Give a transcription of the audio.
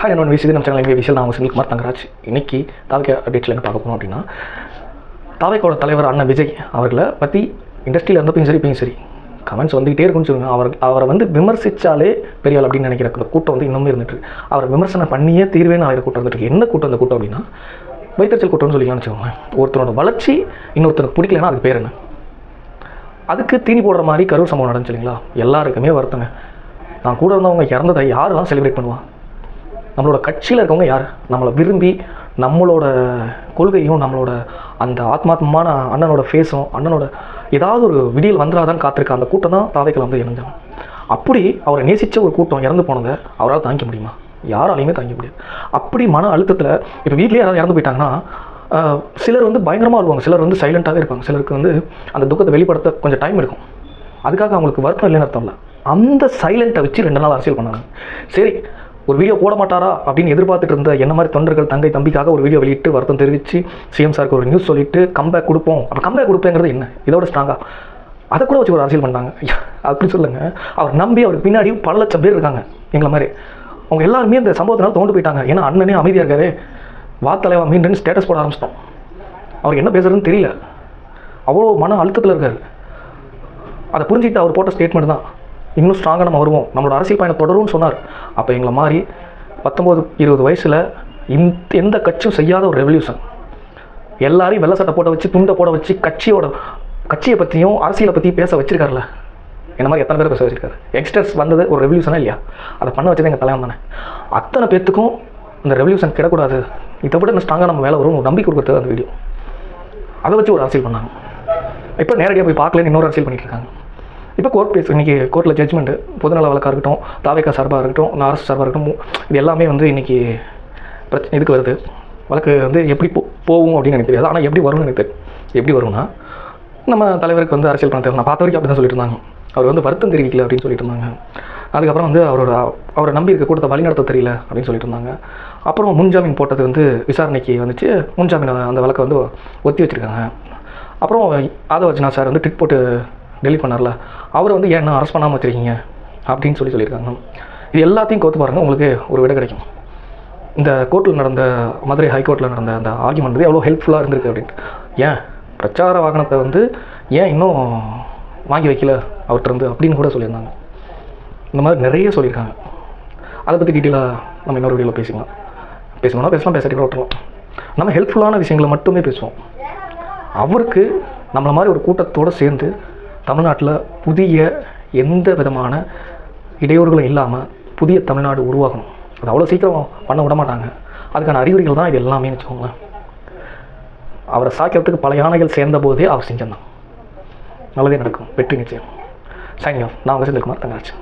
Hi நான் விசி நம்ம channel விஷயம் நான் செந்தில்குமார் தங்கராஜ் இன்னைக்கு தாவிக்க அப்டேட்ஸில் என்ன பார்க்க போகணும் அப்படின்னா தாவைக்கோட தலைவர் அண்ணன் விஜய் அவர்களை பற்றி இண்டஸ்ட்ரியில் இருந்தப்பையும் சரி இப்பயும் சரி கமெண்ட்ஸ் வந்துகிட்டே இருக்குன்னு சொல்லுங்க. அவர் அவரை வந்து விமர்சித்தாலே பெரிய ஆள் அப்படின்னு நினைக்கிற அந்த கூட்டம் வந்து இன்னமும் இருந்துட்டு அவரை விமர்சனம் பண்ணியே தீர்வேன்னு ஆகிற கூட்டம் வந்துட்டு என்ன கூட்டம் அந்த கூட்டம் அப்படின்னா வைத்தறிச்சல் கூட்டம்னு சொல்லிக்கலாம்னு வச்சுக்கோங்க. ஒருத்தரோட வளர்ச்சி இன்னொருத்தருக்கு பிடிக்கலன்னா அதுக்கு பேர் என்ன? அதுக்கு தீனி போடுற மாதிரி கரூர் சம்பவம் நடந்துச்சு இல்லைங்களா? எல்லாருக்குமே வருத்தங்க. நான் கூட இருந்தவங்க இறந்ததை யார் தான் செலிப்ரேட் பண்ணுவான் நம்மளோட கட்சியில் இருக்கவங்க யார்? நம்மளை விரும்பி நம்மளோட கொள்கையும் நம்மளோட அந்த ஆத்மாத்மமான அண்ணனோட ஃபேஸும் அண்ணனோட ஏதாவது ஒரு விடியல் வந்துடாதான்னு காத்திருக்க அந்த கூட்டம் தான் தாவைக்கில் வந்து இணைஞ்சாங்க. அப்படி அவரை நேசித்த ஒரு கூட்டம் இறந்து போனதை அவரால் தாங்கிக்க முடியுமா? யாராலையுமே தாங்கிக்க முடியாது. அப்படி மன அழுத்தத்தில் இப்போ வீட்லேயே யாராவது இறந்து போயிட்டாங்கன்னா சிலர் வந்து பயங்கரமாக வருவாங்க சிலர் வந்து சைலண்ட்டாகவே இருப்பாங்க. சிலருக்கு வந்து அந்த துக்கத்தை வெளிப்படுத்த கொஞ்சம் டைம் எடுக்கும். அதுக்காக அவங்களுக்கு வருத்தம் இல்லைன்னு அர்த்தம் இல்லை. அந்த சைலண்ட்டை வச்சு ரெண்டு நாள் அரசியல் பண்ணாங்க. சரி ஒரு வீடியோ போட மாட்டாரா அப்படின்னு எதிர்பார்த்துட்டு இருந்த என்ன மாதிரி தொண்டர்கள் தங்கை தம்பிக்காக ஒரு வீடியோ வெளியிட்டு வருத்தம் தெரிவித்து சிஎம் சாருக்கு ஒரு நியூஸ் சொல்லிட்டு கம்பேக் கொடுப்போம். அப்போ கம்பேக் கொடுப்பேங்கிறது என்ன? இதோட ஸ்ட்ராங்காக அதை கூட வச்சு ஒரு அரசியல் பண்ணாங்க அப்படி சொல்லுங்க. அவர் நம்பி அவருக்கு பின்னாடி பல லட்சம் பேர் இருக்காங்க எங்களை மாதிரி. அவங்க எல்லாருமே இந்த சம்பவத்தினால தோண்டு போயிட்டாங்க. ஏன்னா அண்ணனே அமைதியாக இருக்காரு. வா தலைவா மீண்டும் ஸ்டேட்டஸ் போட ஆரம்பிச்சிட்டோம். அவர் என்ன பேசுறதுன்னு தெரியல. அவ்வளோ மன அழுத்தத்தில் இருக்காரு. அதை புரிஞ்சுக்கிட்டு அவர் போட்ட ஸ்டேட்மெண்ட் தான். இன்னும் ஸ்ட்ராங்காக நம்ம வருவோம். நம்மளோட அரசியல் பயணம் தொடரும்னு சொன்னார். அப்போ எங்களை மாதிரி பத்தொம்போது இருபது வயசில் இந் எந்த கட்சியும் செய்யாத ஒரு ரெவல்யூஷன் எல்லாரையும் வெள்ளை சட்டை போட வச்சு துண்டை போட வச்சு கட்சியோட கட்சியை பற்றியும் அரசியலை பற்றியும் பேச வச்சிருக்காருல்ல? என்ன மாதிரி எத்தனை பேர் பேச வச்சிருக்காரு? யங்ஸ்டர்ஸ் வந்தது ஒரு ரெவல்யூஷனா இல்லையா? அதை பண்ண வச்சது எங்கள் தலைவன் தானே. அத்தனை பேர்த்துக்கும் அந்த ரெவல்யூஷன் கிடக்கூடாது. இதை விட இன்னும் ஸ்ட்ராங்காக நம்ம வேலை வரும். நம்பி நம்பிக்கை கொடுக்குறது அந்த வீடியோ அதை வச்சு ஒரு அரசியல் பண்ணாங்க. இப்போ நேரடியாக போய் பார்க்கலன்னு இன்னொரு அரசியல் பண்ணிட்டு இருக்காங்க. இப்போ கோர்ட் பேஸ் இன்றைக்கி கோர்ட்டில் ஜட்ஜ்மெண்ட்டு பொதுநல வழக்காக இருக்கட்டும் தாவேக்கா சார்பாக இருக்கட்டும் நான் அரசு சார்பாக இருக்கட்டும் இது எல்லாமே வந்து இன்றைக்கி பிரச்சனை இதுக்கு வருது. வழக்கு வந்து எப்படி போ போகும் அப்படின்னு எனக்கு தெரியாது. ஆனால் எப்படி வரும்னு எனக்கு தெரியும் எப்படி வரும்னா நம்ம தலைவருக்கு வந்து அரசியல் பணம் தேவை. நான் பார்த்த வரைக்கும் அப்படி தான் சொல்லிட்டு இருந்தாங்க. அவர் வந்து வருத்தம் தெரிவிக்கல அப்படின்னு சொல்லிட்டு இருந்தாங்க. அதுக்கப்புறம் வந்து அவரோட அவரை நம்பி இருக்க கூட்டத்தை வழிநடத்த தெரியல அப்படின்னு சொல்லிட்டு இருந்தாங்க. அப்புறம் முன்ஜாமீன் போட்டது வந்து விசாரணைக்கு வந்துச்சு. முன்ஜாமீன் அந்த வழக்கை வந்து ஒத்தி வச்சுருக்காங்க. அப்புறம் ஆதவர்ஜனா சார் வந்து ட்ரிக் போட்டு டெலிட் பண்ணார்ல. அவரை வந்து ஏன் அரெஸ்ட் பண்ணாமல் வச்சுருக்கீங்க? அப்படின்னு சொல்லி சொல்லியிருக்காங்க. இது எல்லாத்தையும் கோத்து பாருங்கள் உங்களுக்கு ஒரு விட கிடைக்கும். இந்த கோர்ட்டில் நடந்த மதுரை ஹைகோர்ட்டில் நடந்த அந்த ஆர்குமெண்ட் வந்து எவ்வளோ ஹெல்ப்ஃபுல்லாக இருந்திருக்கு அப்படின்ட்டு. ஏன்? பிரச்சார வாகனத்தை வந்து ஏன் இன்னும் வாங்கி வைக்கல அவர்கிட்ட இருந்து அப்படின்னு கூட சொல்லியிருந்தாங்க. இந்த மாதிரி நிறைய சொல்லியிருக்காங்க. அதை பற்றி டீட்டெயிலாக நம்ம இன்னொரு வீடியோவில் பேசிக்கலாம். பேசணும்னா பேசலாம் பேசாட்டி கூட விட்டுறலாம் நம்ம ஹெல்ப்ஃபுல்லான விஷயங்களை மட்டுமே பேசுவோம். அவருக்கு நம்மளை மாதிரி ஒரு கூட்டத்தோடு சேர்ந்து தமிழ்நாட்டில் புதிய எந்த விதமான இடையூறுகளும் இல்லாமல் புதிய தமிழ்நாடு உருவாகணும். அது அவ்வளோ சீக்கிரம் பண்ண விட மாட்டாங்க. அதுக்கான அறிகுறிகள் தான் இது எல்லாமே வச்சுக்கோங்களேன். அவரை சாக்கிறதுக்கு பல யானைகள் சேர்ந்த போதே அவர் செஞ்சிருந்தான் நல்லதே நடக்கும். வெற்றி நிச்சயம். சைனிங் ஆஃப் நான் உங்கள் செந்தில்குமார். தங்கராஜ்.